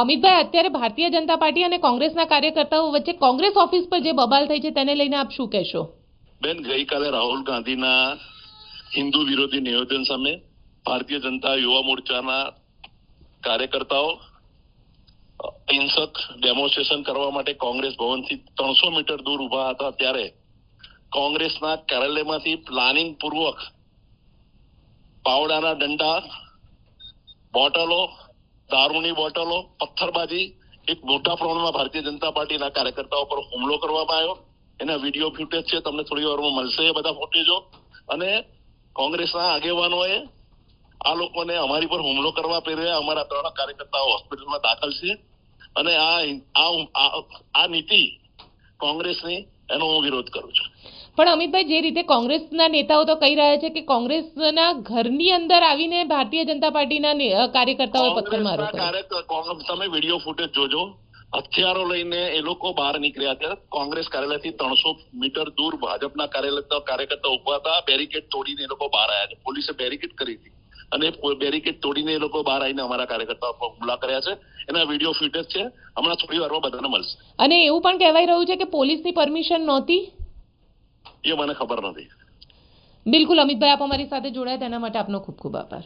અમિતભાઈ, અત્યારે ભારતીય જનતા પાર્ટી અને કોંગ્રેસના કાર્યકર્તાઓ વચ્ચે કોંગ્રેસ ઓફિસ પર જે બબાલ થઈ છે તેને લઈને આપ શું કહેશો? બેન, ગઈકાલે રાહુલ ગાંધીના હિન્દુ વિરોધી નિવેદન સામે ભારતીય જનતા યુવા મોરચાના કાર્યકર્તાઓ હિંસક ડેમોન્સ્ટ્રેશન કરવા માટે કોંગ્રેસ ભવનથી ત્રણસો મીટર દૂર ઊભા હતા ત્યારે કોંગ્રેસના કાર્યાલયમાંથી પ્લાનિંગ પૂર્વક પાવડાના દંડા બોટલો દારૂની બોટલો, પથ્થરબાજી, એક મોટા પ્રમાણમાં ભારતીય જનતા પાર્ટીના કાર્યકર્તાઓ પર હુમલો કરવામાં આવ્યો. એના વીડિયો ફૂટેજ છે, તમને થોડી વારમાં મળશે એ બધા ફૂટેજો. અને કોંગ્રેસના આગેવાનોએ આ લોકોને અમારી પર હુમલો કરવા પ્રેર્યા અમારા ત્રણ કાર્યકર્તાઓ હોસ્પિટલમાં દાખલ છે. અને આ- આ નીતિ કોંગ્રેસની એનો હું વિરોધ કરું છું. પણ અમિતભાઈ જે રીતે કોંગ્રેસના નેતાઓ તો કહી રહ્યા છે કે કોંગ્રેસના ઘરની અંદર આવીને ભારતીય જનતા પાર્ટીના કાર્યકર્તાઓએ કોંગ્રેસના કોંગ્રેસ- તમે વીડિયો ફૂટેજ જોજો. હથિયારો લઈને એ લોકો બહાર નીકળ્યા હતા કોંગ્રેસ કાર્યાલયથી ત્રણસો મીટર દૂર ભાજપના કાર્યાલય કાર્યકર્તા ઊભા હતા. બેરિકેડ તોડીને એ લોકો બહાર આવ્યા છે. પોલીસે બેરિકેડ કરી હતી. અને બેરિકેડ તોડીને એ લોકો બહાર આવીને અમારા કાર્યકર્તાઓ પર હુમલા કર્યા છે. એના વીડિયો ફૂટેજ છે. હમણાં થોડી વારમાં બધાને મળશે. અને એવું પણ કહેવાય રહ્યું છે કે પોલીસની પરમિશન નહોતી? એ મને ખબર નથી. બિલકુલ અમિતભાઈ આપ અમારી સાથે જોડાયા. તેના માટે આપનો ખૂબ ખૂબ આભાર.